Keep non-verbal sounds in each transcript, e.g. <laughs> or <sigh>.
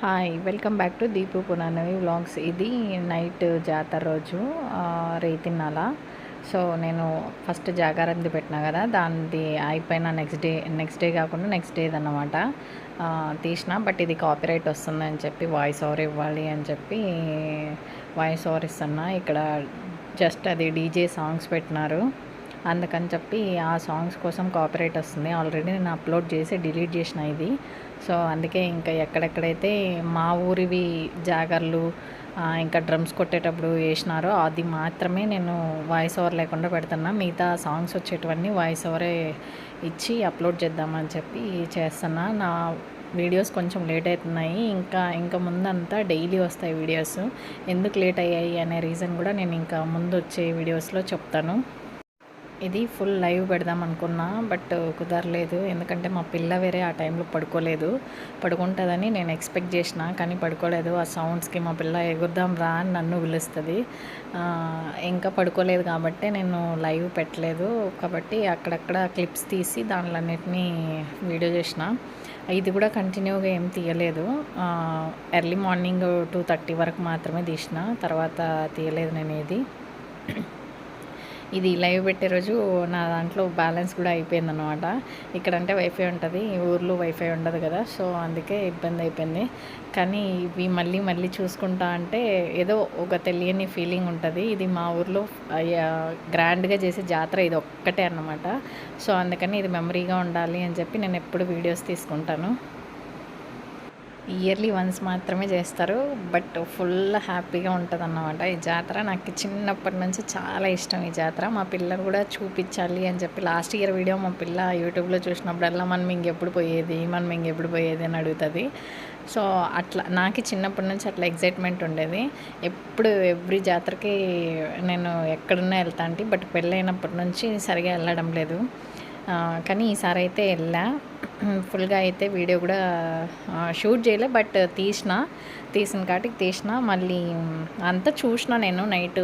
Hi welcome back to Deepu పునానవి vlogs. ఇది night జాతర రోజు రేతిన్నాల సో నేను ఫస్ట్ జాగారంది పెట్టినా కదా దానిది అయిపోయిన నెక్స్ట్ డే నెక్స్ట్ డే కాకుండా నెక్స్ట్ డే అన్నమాట తీసిన బట్ ఇది కాపీరైట్ వస్తుందని చెప్పి వాయిస్ ఓవర్ ఇవ్వాలి అని చెప్పి వాయిస్ ఓవర్ ఇస్తున్నా. ఇక్కడ జస్ట్ అది డీజే సాంగ్స్ పెట్టినారు. అందుకని చెప్పి ఆ సాంగ్స్ కోసం కాపీరైట్ వస్తుంది. ఆల్రెడీ నేను అప్లోడ్ చేసి డిలీట్ చేసిన ఇది. సో అందుకే ఇంకా ఎక్కడెక్కడైతే మా ఊరివి జాగర్లు ఇంకా డ్రమ్స్ కొట్టేటప్పుడు వేసినారో అది మాత్రమే నేను వాయిస్ ఓవర్ లేకుండా పెడుతున్నా. మిగతా సాంగ్స్ వచ్చేటివన్నీ వాయిస్ ఓవరే ఇచ్చి అప్లోడ్ చేద్దామని చెప్పి చేస్తున్నా. నా వీడియోస్ కొంచెం లేట్ అవుతున్నాయి. ఇంకా ఇంకా ముందంతా డైలీ వస్తాయి వీడియోస్. ఎందుకు లేట్ అయ్యాయి అనే రీజన్ కూడా నేను ఇంకా ముందు వచ్చే వీడియోస్లో చెప్తాను. ఇది ఫుల్ లైవ్ పెడదాం అనుకున్నా బట్ కుదరలేదు. ఎందుకంటే మా పిల్ల వేరే ఆ టైంలో పడుకోలేదు. పడుకుంటుందని నేను ఎక్స్పెక్ట్ చేసిన కానీ పడుకోలేదు. ఆ సౌండ్స్కి మా పిల్ల ఎగురుదాం రా అని నన్ను పిలుస్తుంది. ఇంకా పడుకోలేదు కాబట్టి నేను లైవ్ పెట్టలేదు. కాబట్టి అక్కడక్కడ క్లిప్స్ తీసి దానిలన్నిటినీ వీడియో చేసిన. ఇది కూడా కంటిన్యూగా ఏం తీయలేదు. ఎర్లీ మార్నింగ్ టూ థర్టీ వరకు మాత్రమే తీసిన. తర్వాత తీయలేదు నేను ఇది ఇది లైవ్ పెట్టే రోజు నా దాంట్లో బ్యాలెన్స్ కూడా అయిపోయింది అనమాట ఇక్కడ అంటే వైఫై ఉంటుంది ఈ ఊర్లో వైఫై ఉండదు కదా సో అందుకే ఇబ్బంది అయిపోయింది. కానీ ఇవి మళ్ళీ మళ్ళీ చూసుకుంటా అంటే ఏదో ఒక తెలియని ఫీలింగ్ ఉంటుంది. ఇది మా ఊర్లో గ్రాండ్గా చేసే జాతర ఇది ఒక్కటే అన్నమాట. సో అందుకని ఇది మెమరీగా ఉండాలి అని చెప్పి నేను ఎప్పుడు వీడియోస్ తీసుకుంటాను. ఇయర్లీ వన్స్ మాత్రమే చేస్తారు. బట్ ఫుల్ హ్యాపీగా ఉంటుంది అన్నమాట ఈ జాతర నాకు చిన్నప్పటి నుంచి చాలా ఇష్టం ఈ జాతర. మా పిల్లలు కూడా చూపించాలి అని చెప్పి లాస్ట్ ఇయర్ వీడియో మా పిల్ల యూట్యూబ్లో చూసినప్పుడల్లా మనం ఇంకెప్పుడు పోయేది? మనం ఇంకెప్పుడు పోయేది? అని అడుగుతుంది. సో అట్లా నాకు చిన్నప్పటి నుంచి అట్లా ఎగ్జైట్మెంట్ ఉండేది. ఎప్పుడు ఎవ్రీ జాతరకి నేను ఎక్కడున్నా వెళ్తా అంటే బట్ పెళ్ళైనప్పటి నుంచి సరిగా వెళ్ళడం లేదు. కానీ ఈసారి అయితే వెళ్ళా. ఫుల్గా అయితే వీడియో కూడా షూట్ చేయలే బట్ తీసిన తీసిన కాటికి తీసిన. మళ్ళీ అంతా చూసిన నేను నైట్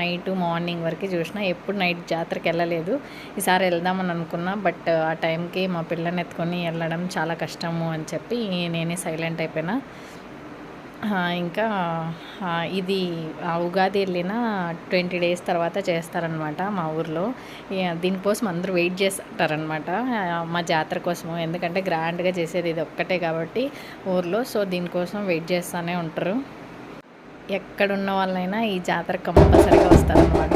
నైట్ మార్నింగ్ వరకు చూసిన. ఎప్పుడు నైట్ జాతరకి వెళ్ళలేదు. ఈసారి వెళ్దామని అనుకున్నా బట్ ఆ టైంకి మా పిల్లని ఎత్తుకొని వెళ్ళడం చాలా కష్టము అని చెప్పి నేనే సైలెంట్ అయిపోయినా. ఇంకా ఇది ఆ ఉగాది వెళ్ళిన ట్వంటీ డేస్ తర్వాత చేస్తారనమాట మా ఊర్లో. దీనికోసం అందరూ వెయిట్ చేస్తారనమాట మా జాతర కోసము. ఎందుకంటే గ్రాండ్గా చేసేది ఇది ఒక్కటే కాబట్టి ఊర్లో సో దీనికోసం వెయిట్ చేస్తూనే ఉంటారు. ఎక్కడున్న వాళ్ళైనా ఈ జాతర కంపల్సరీగా వస్తారనమాట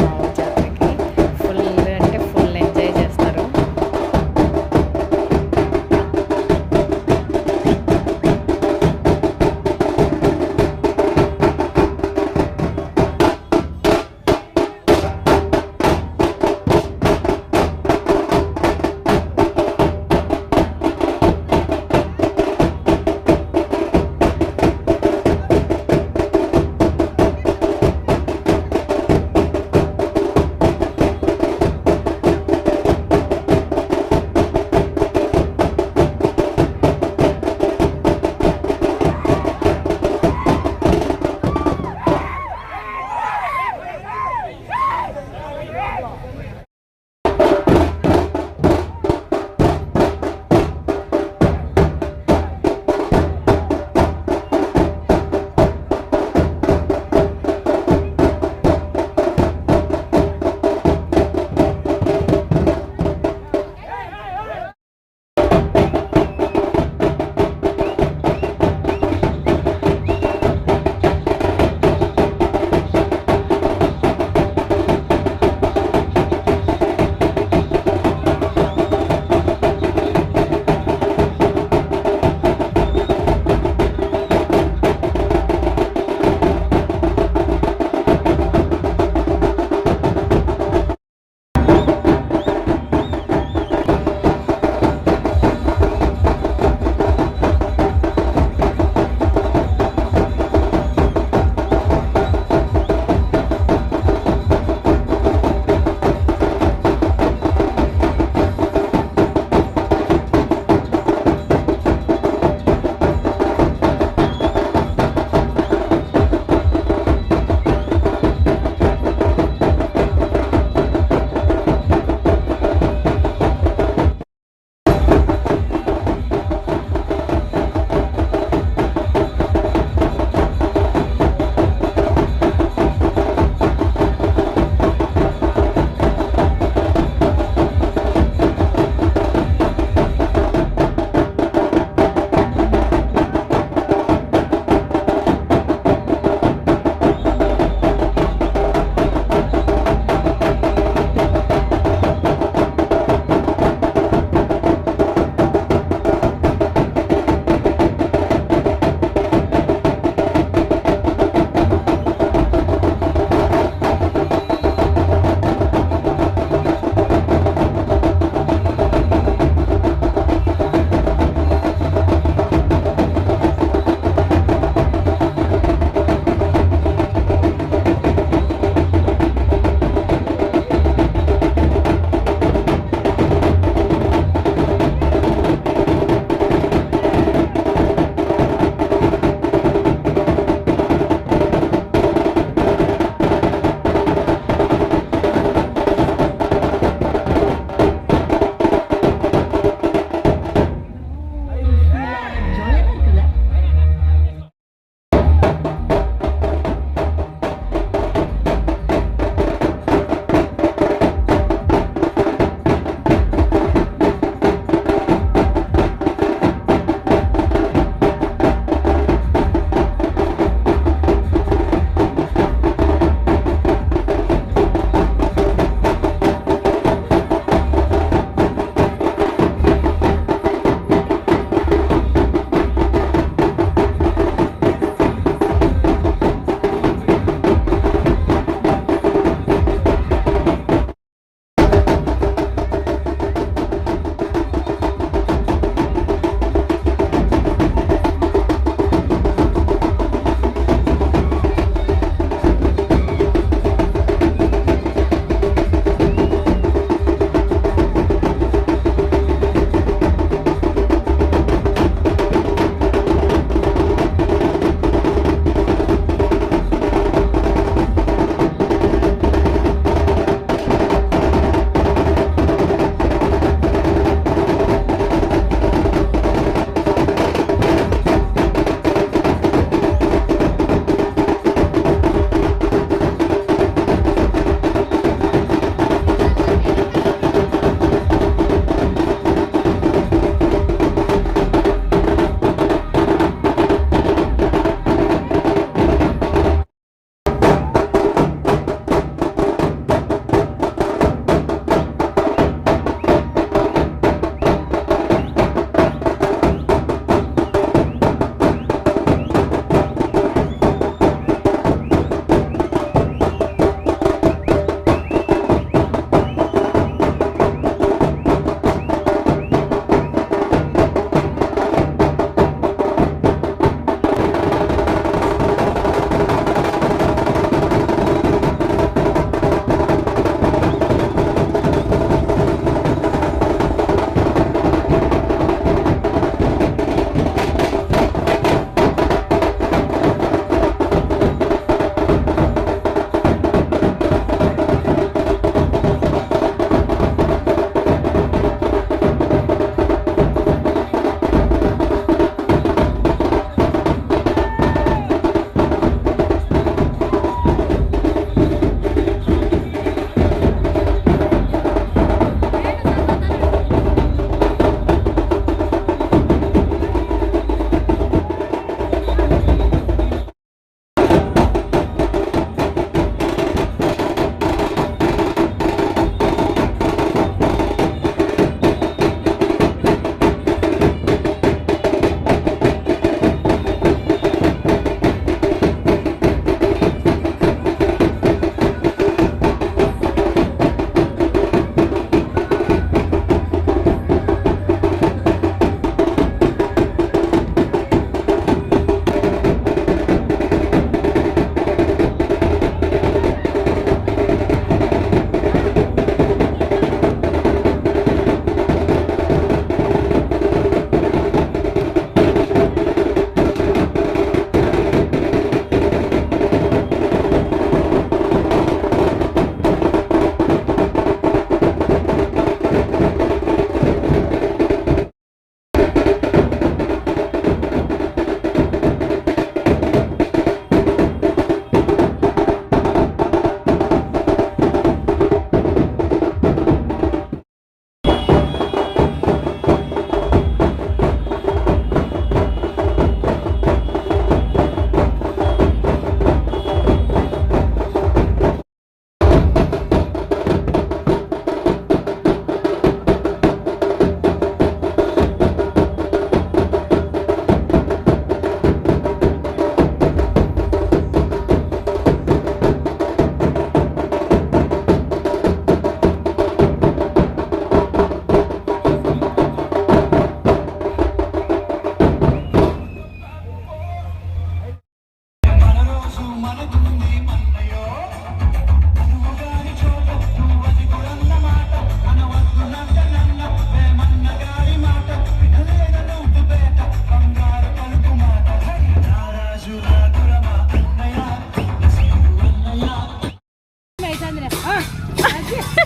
快二三四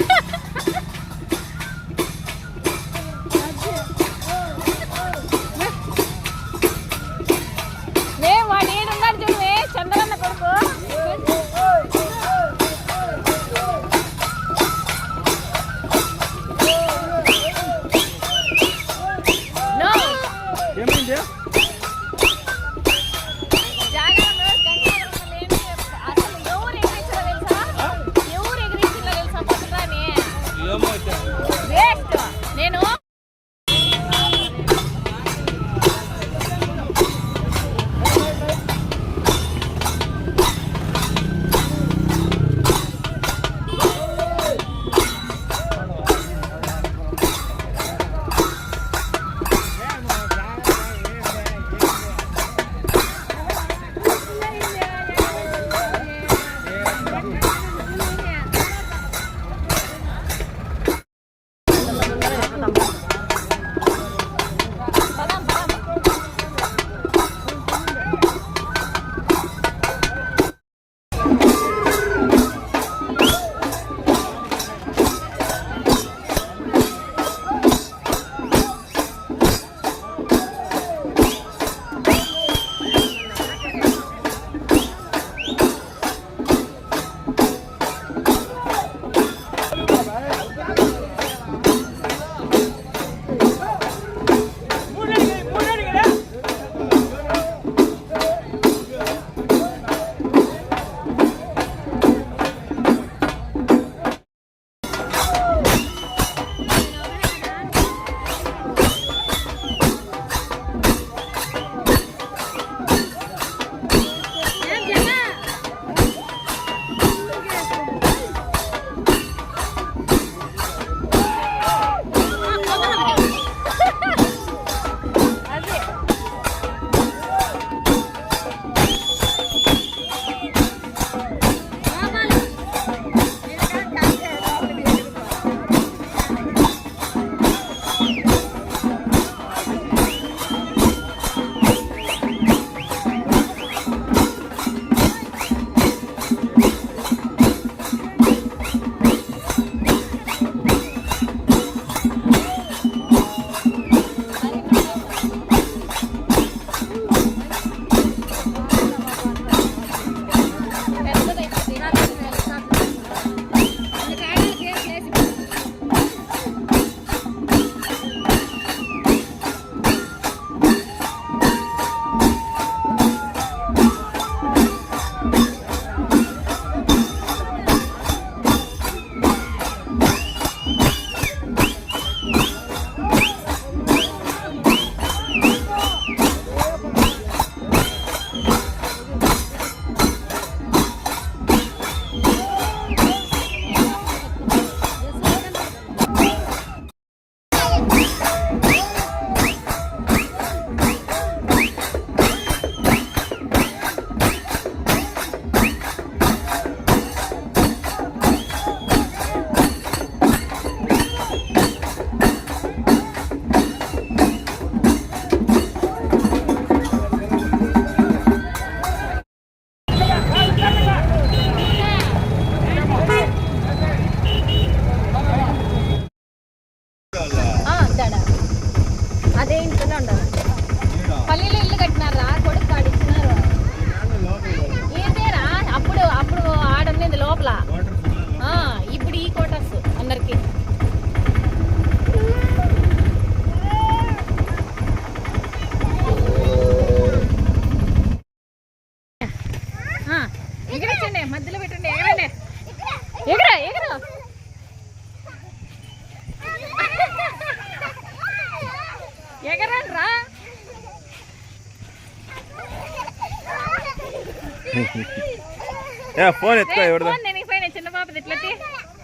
<laughs> ఏ ఫోన్ ఎత్తుకో నేను పైన చిన్న పాపది ఇట్లెత్తి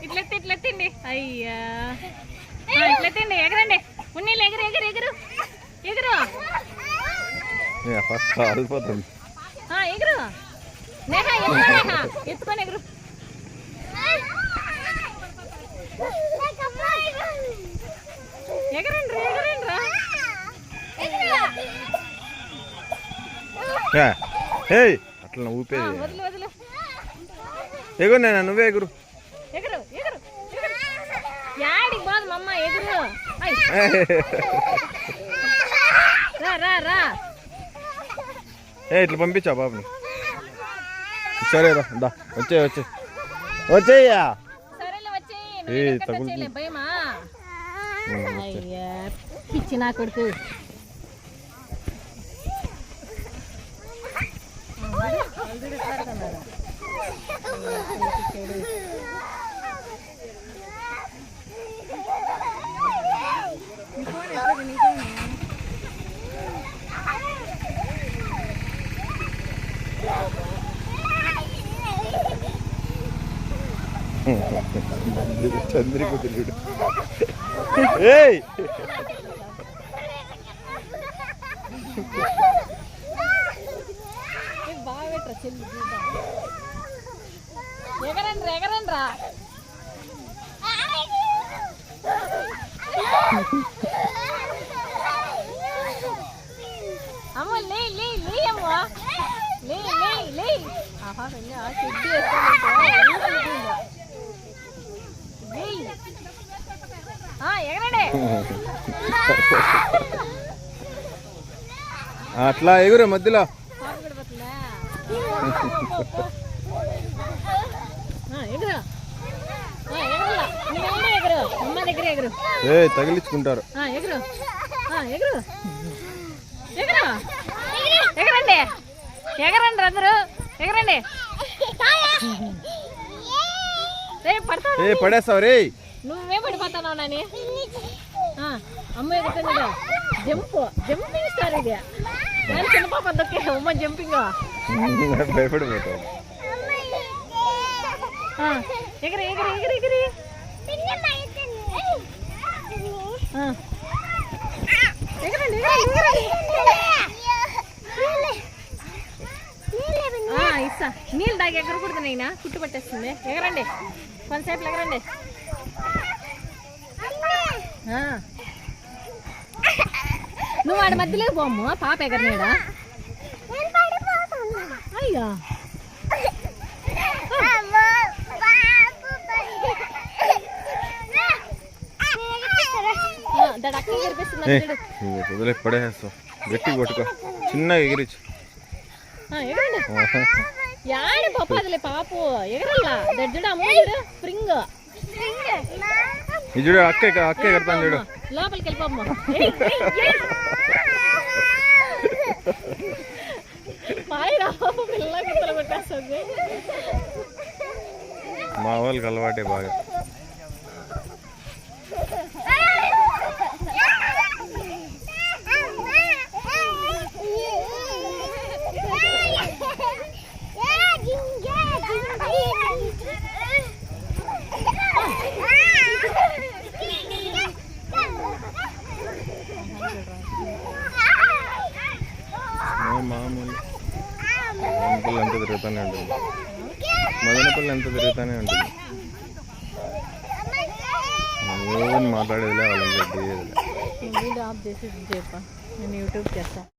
ఇట్లెత్తి ఇట్లెత్తిండి అయ్యా. ఇట్లెత్తిండి ఎగరండి. ఉన్నీళ్ళు ఎగురు ఎగురు ఎగురు. ఎగురు. ఫస్ట్ కాలిపోతుంది ఎగురు. నేహ ఎత్తుకొని ఎగురు. ఎగరండి ఎగరండి రా అట్లా ఊపేది నేను నువ్వే ఎగురు. ఏ ఇట్లా పంపించా బాబుని. సరే రా వచ్చే వచ్చే. వచ్చేయ్యా. ఉమ్, అయ్యా పిచ్చి నా కొడుకు. <laughs> ചന്ദ്രിക്കുട്ടിലൂടെ ഏയ്! ఆ, ఎగరలా. <laughs> నువ్వు ఎగురు, ఎగురు. అమ్మ దగ్గర ఎగురు. ఏ తగిలించుకుంటారు. ఆ, ఎగురు. ఆ, ఎగురు. ఎగురు. ఎగరండి. ఎగరండి అందరూ. ఎగరండి. <laughs> రే పడతావు ఏ పడేస్తావు రే నువ్వే పడిపోతున్నావు నాని? ఆ, అమ్మ ఎగురుతుంది జంప్ జంపింగ్ స్టార్ ఇది. నేను చిన్న పాప దొక్కే. అమ్మ జంపింగ్. <laughs> భయపడిపోతావు. ఎగిరి ఎగిరి ఎగిరి ఎగిరి. ఎగరండి ఎగరండి. ఆ, ఇస్తా నీళ్ళు దాకా ఎగరకూడదు నైనా కుట్టు పట్టేస్తుంది. ఎగరండి. కొంతసేపు ఎగరండి. నువ్వు వాడి మధ్యలోకి పోమ్ము పాప ఎగరనీడా అయ్యా. పడేస్తావు గట్టిగా కొట్టుకో. చిన్నగా ఎగిరిచ్చు. ఎగరండి. యాడ పప్పాదిలే పాపు ఎగరల్లా దడ్ చూడు అమ్మ చూడు స్ప్రింగ్ ఇది చూడు అక్క ఎక్క- అక్క ఎగడతాను చూడు లోపలికి వెళ్ళిపోమ్మ ఏయ్, ఏయ్, ఏయ్. పాయి రా పిల్ల గుత్తలు కొట్టేస్తుంది మా వాళ్ళకి అలవాటే బాగా మదనపల్లి ఎంత తిరుగుతూనే ఉంటుంది? మదనపల్లి ఎంత తిరుగుతూనే ఉంటుంది? ఏమని మాట్లాడేదిలే వాళ్ళని చెప్పేదిలే వీడియో ఆఫ్ చేసి చెప్ప నేను యూట్యూబ్ చేస్తా.